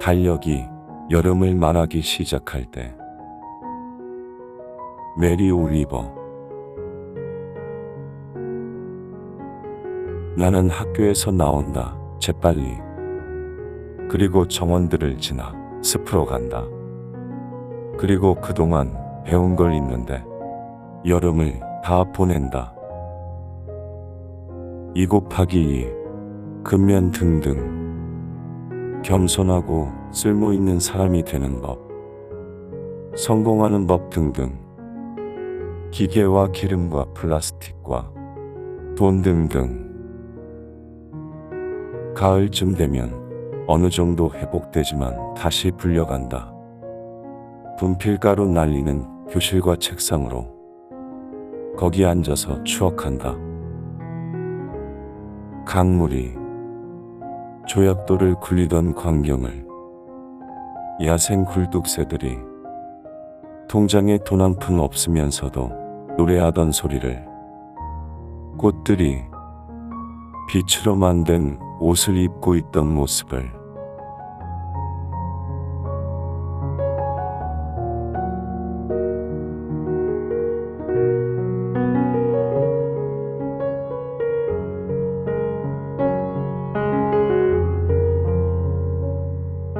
달력이 여름을 말하기 시작할 때. 메리 올리버. 나는 학교에서 나온다. 재빨리. 그리고 정원들을 지나 숲으로 간다. 그리고 그동안 배운 걸 있는데 여름을 다 보낸다 2 곱하기 2 근면 등등 겸손하고 쓸모 있는 사람이 되는 법, 성공하는 법 등등, 기계와 기름과 플라스틱과 돈 등등. 가을쯤 되면 어느 정도 회복되지만 다시 불려간다. 분필가루 날리는 교실과 책상으로 거기 앉아서 추억한다. 강물이 조약돌을 굴리던 광경을 야생 굴뚝새들이 통장에 돈 한 푼 없으면서도 노래하던 소리를 꽃들이 빛으로 만든 옷을 입고 있던 모습을